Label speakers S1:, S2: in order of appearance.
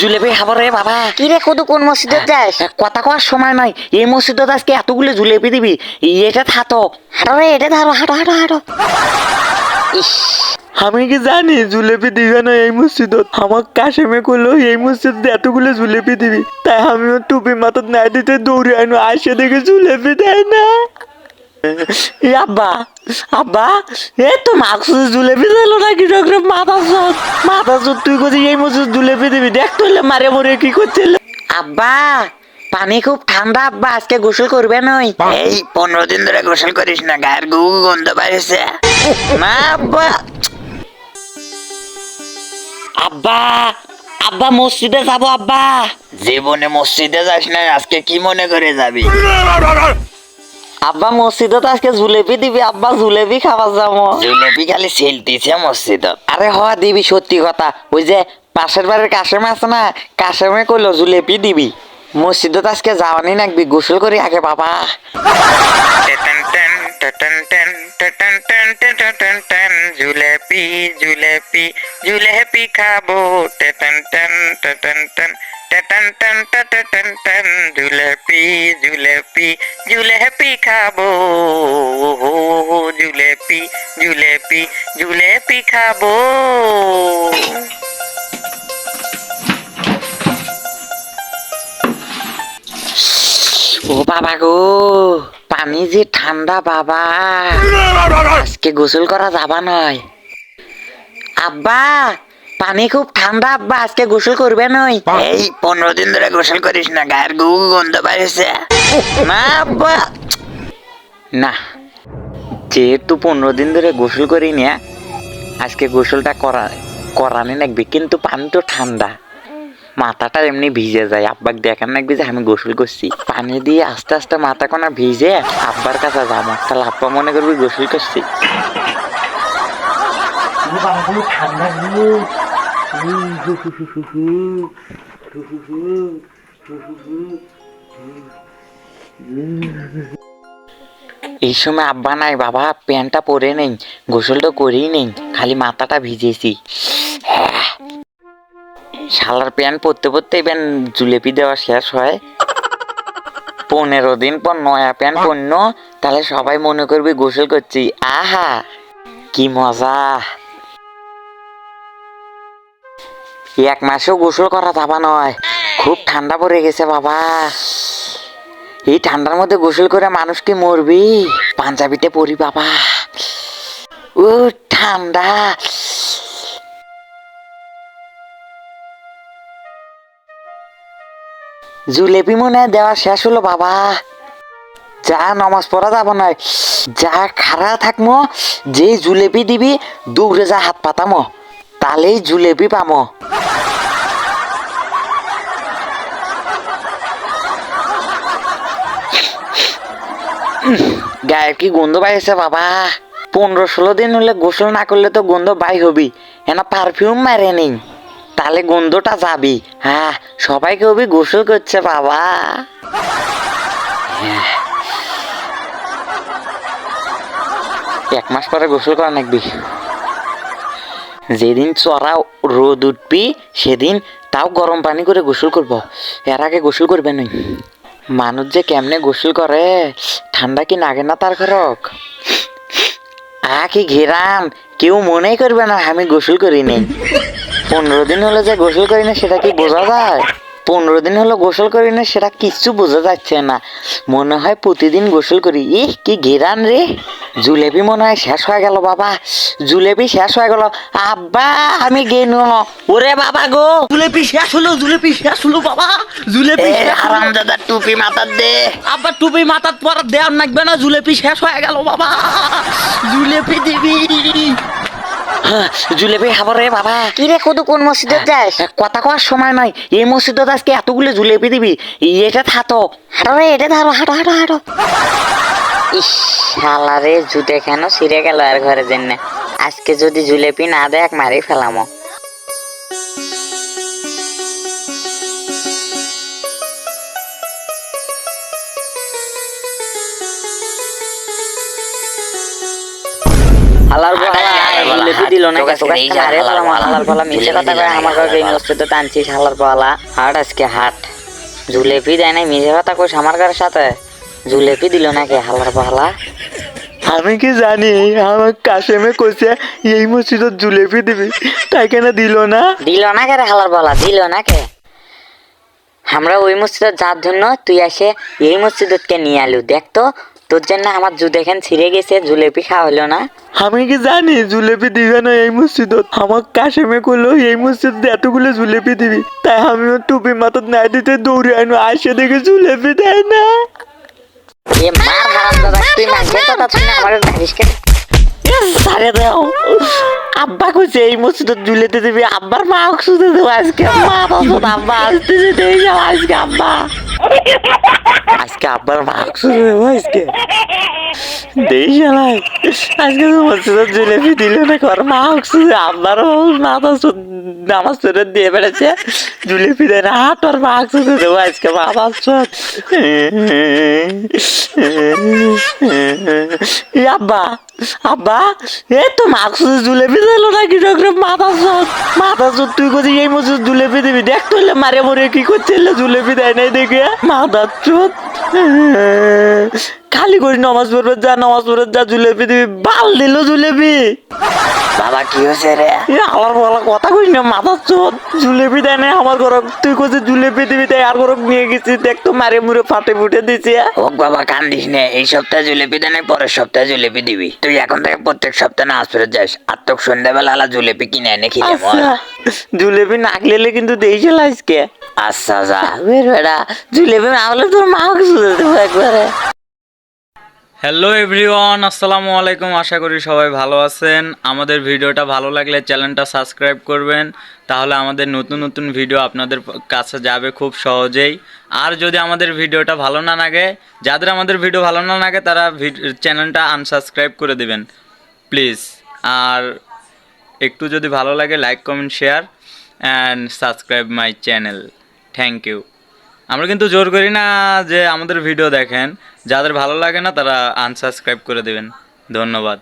S1: জুলেপি খাব রে বাবা।
S2: কি রে কদু কোন মসজিদে যাস
S1: কথা কওয়ার সময় নাই। এই মসজিদত আজকে এতগুলো জুলেপি দিবি। এটা থাতো
S2: হাঁটো। রে এটা ধরো হাঁটো হাঁটো হাঁটো ইস।
S1: আমি কি জানি জুলেপি দিবে না এই মসজিদত আমার কাশেমে করল এই মসজিদ এতগুলো জুলেপি দিবি। তাই আমিও টুপি মাথাত না দিতে দৌড়ে আনো আসে দেখে জুলেপি দেয় না। আব্বা আব্বা এ তো মাকসুদ জুলেপি দিল নাকি ডক্টর মাথা চোদ মাথা চোদ তুই কোথায় এই মসজিদ জুলেপি দিবি দেখ তুইলে মারে মরে কি করছিল আব্বা পানি খুব ঠান্ডা আব্বা আজকে গোসল করবে নই এই পনেরো দিন ধরে গোসল করিস না গায়ের গু গন্ধ বাইরেছে না আব্বা আব্বা আব্বা মসজিদে যাব আব্বা জীবনে মসজিদে যাস না আজকে কি মনে করে যাবি আব্বা মসজিদত আজকে জুলেপি দিবি আব্বা জুলেপি খাবার যাব জুলেপি খালি সেলতিছে মসজিদত। আরে হ দিবি সত্যি কথা। ওই যে পাশের বাড়ির কাশেম আছে না কাশেমে কইলো জুলেপি দিবি। মসজিদত আজকে যাওয়ানি নাকবি গোসল করি আগে বাবা। জুলেপি জুলেপি জুলেপি খাব ten ten ten ten ten ten ten ten jalebi jalebi jalebi খাব জুলেপি জুলেপি জুলেপি খাব ও বাবা গো পানি যে ঠান্ডা বাবা আজকে গোসল করা যাবা নয় আব্বা পানি খুব ঠান্ডা আব্বা আজকে গোসল করবে নই এই পনেরো দিন ধরে গোসল করিস না গায়ের গু গন্ধ বাইরেছে না আব্বা। না যেহেতু পনেরো দিন ধরে গোসল করি না আজকে গোসলটা করা করানি লাগবে কিন্তু পানি তো ঠান্ডা মাথাটা এমনি ভিজে যায় আব্বাকে দেখান লাগবে যে আমি গোসল করছি পানি দিয়ে আস্তে আস্তে মাথা কোনা ভিজে আব্বার কাছে যাব তাহলে আব্বা মনে করবি গোসল করছি এই সময় আব্বা নাই বাবা প্যান্টটা পরে নেই গোসলটা করেই নেই খালি মাথাটা ভিজেছি শালার প্যান্ট পরতে পরতে এবার জুলেপি দেওয়া শেষ হয়। পনেরো দিন পর নয়া প্যান্ট পণ্য তাহলে সবাই মনে করবে গোসল করছি। আহা, কি মজা। এক মাসেও গোসল করা যাবা নয়। খুব ঠান্ডা পড়ে গেছে বাবা। এই ঠান্ডার মধ্যে গোসল করে মানুষ কি মরবি? পাঞ্জাবিতে পরি বাবা। ও, ঠান্ডা। জুলেপি মনে দেওয়া শেষ হলো, বাবা। যা নমাজ পড়া যাব না যা খারা থাকমো যে জুলেপি দিবি দৌড়ে যা হাত পাতামো তাহলেই জুলেপি পামো। গায়ের কি গন্ধ বাইছে বাবা? পনেরো ষোলো দিন হলে গোসল না করলে তো গন্ধ বাই হবি এনা পারফিউম মারে নেই তাহলে গন্ধটা যাবি। হ্যাঁ সবাইকে হবি গোসল করছে, বাবা। হ্যাঁ। এক মাস পরে গোসল করা নাকবি যেদিন চড়া রোদ উঠবি, সেদিন তাও গরম পানি করে গোসল করব। এর আগে গোসল করবে নই মানুষ যে কেমনে গোসল করে, ঠান্ডা কি নাগে না তার ঘরক আ কি ঘেরাম, কেউ মনেই করবে না আমি গোসল করি নেই পনেরো দিন হলো যে গোসল করি না সেটা কি বোঝা যায়? পনেরো দিন হলো গোসল করি না সেটা কিচ্ছু বোঝা যাচ্ছে না। মনে হয় প্রতিদিন গোসল করি। ইহ কি ঘেরান রে। জুলেপি মনে হয় শেষ হয়ে গেল বাবা। জুলেপি শেষ হয়ে গেল। আব্বা আমি গেন। ওরে বাবা গো।
S3: জুলেপি শেষ হলো জুলেপি শেষ হলো বাবা। জুলেপি।
S1: আরাম দাদা টুপি মাথার দে।
S3: আব্বা টুপি মাথার পর দেওয়ার নাকবে না। জুলেপি শেষ হয়ে গেল বাবা। জুলেপি দিবি।
S1: হ্যাঁ, জুলেপি খাব রে বাবা।
S2: কি রে কদু কোন মসজিদে যাস?
S1: কথা কওয়ার সময় নাই। এই মসজিদত আজকে এতগুলো জুলেপি দিবি। এটা থাতো
S2: হাঁটো রে এটা ধরো হাঁটো হাঁটো হাঁটো। ইস শালারে জুতে কেন ছিঁড়ে গেল আর ঘরের জন্য আজকে যদি জুলেপি না দেখ মারি ফেলামো।
S3: হালার বলা
S2: দিল না
S4: তোকে
S2: তোকে
S4: এই যা
S2: আরে
S4: হালার
S2: বলা
S4: পালা।
S2: মিছে কথা কয়
S4: না,
S2: আমাকে
S4: হালার
S2: এই
S4: পালা।
S2: নষ্ট টানছিস হালার পালা হাট আজকে হাট জুলেপি দেয় নাই মিছে কথা কইস আমার ঘরের সাথে জুলেপি দিল নাকি হালার পালা
S1: আমি কি জানি আমার কাশেমে কইছে এই মসজিদত জুলেপি দিবি তাই কেন দিল না
S2: দিল না কে হালার পালা দিল না কে আমরা ওই মসজিদত যার জন্য তুই আসে এই মসজিদত কে নিয়ে আলু দেখ তো তোর জন্য আমার জু দেখেন ছিঁড়ে গেছে জুলেপি খাওয়া হলো না।
S1: আমি কি জানি জুলেপি দিবে না এই মসজিদত। আমার কাশেমে কইলো এই মসজিদ এতগুলো জুলেপি দিবি তাই আমিও টুপি মাথা নাই দিতে দৌড়ে আনো আসে দেখে জুলেপি দেয় না।
S2: এ মার হারাম দাদা তুই কথা শুনে আমার
S1: সারে দাও। আব্বা কইছে, এই মসজিদত জুলেতে দিবি। আব্বার মা শুধু দেবো আজকে। মা তখন আব্বা আসতে যেতে আজকে আব্বা। আজকে আব্বার মা শুধু দেবো আজকে। দেই আজকে তো মসজিদত জুলেপি দিল না কর মা আব্বার মাথা নামাজ পড়ে দিয়ে বেড়েছে জুলেপি দেয় না হাট আর মা শুধু দেবো আজকে মা আব্বা আব্বা, এ তো মাকসুদ জুলেপি দিল না কি মাথা চোদ মাথা তুই কোথায় এই মসজিদ জুলেপি দিবি। দেখ তো মারে মরে কি করছিল জুলেপি দেয় নাই দেখে। মাথা চোদ খালি করে নমাজ পড়বে যা নমাজ পড়বে যা জুলেপি দিবি বাল দিল জুলেপি।
S4: বাবা কি হয়েছে রে?
S1: এ আমার বলা কথা কই না মাথা চোদ জুলেপি দেয় নাই আমার ঘরক তুই কোথায় জুলেপি দিবি তাই আর ঘরক নিয়ে গেছি দেখ তো মারে মুরে ফাটে ফুটে দিছে।
S4: ও বাবা কান্দিস নে এই সপ্তাহে জুলেপি দেয় নাই পরের সপ্তাহে জুলেপি দিবি। তুই এখন থেকে প্রত্যেক সপ্তাহে নাচ ফেরত যাস আর তোকে সন্ধ্যাবেলা আলা জুলেপি কিনে এনে খেলে
S1: আচ্ছা জুলেপি না খেলে কিন্তু দেইছে আজকে।
S4: আচ্ছা যা।
S1: বের বেড়া জুলেপি না হলে তোর মা শুধু দেবো একবারে।
S5: হ্যালো এভরিওয়ান আসসালামু আলাইকুম। আশা করি সবাই ভালো আছেন। আমাদের ভিডিওটা ভালো লাগলে চ্যানেলটা সাবস্ক্রাইব করবেন। তাহলে আমাদের নতুন নতুন ভিডিও আপনাদের কাছে যাবে খুব সহজেই। আর যদি আমাদের ভিডিওটা ভালো না লাগে, যাদের আমাদের ভিডিও ভালো না লাগে, তারা চ্যানেলটা আনসাবস্ক্রাইব করে দেবেন প্লিজ আর একটু যদি ভালো লাগে like comment share and subscribe my channel thank you আমরা কিন্তু জোর করি না যে আমাদের ভিডিও দেখেন। যাদের ভালো লাগে না তারা আনসাবস্ক্রাইব করে দেবেন। ধন্যবাদ।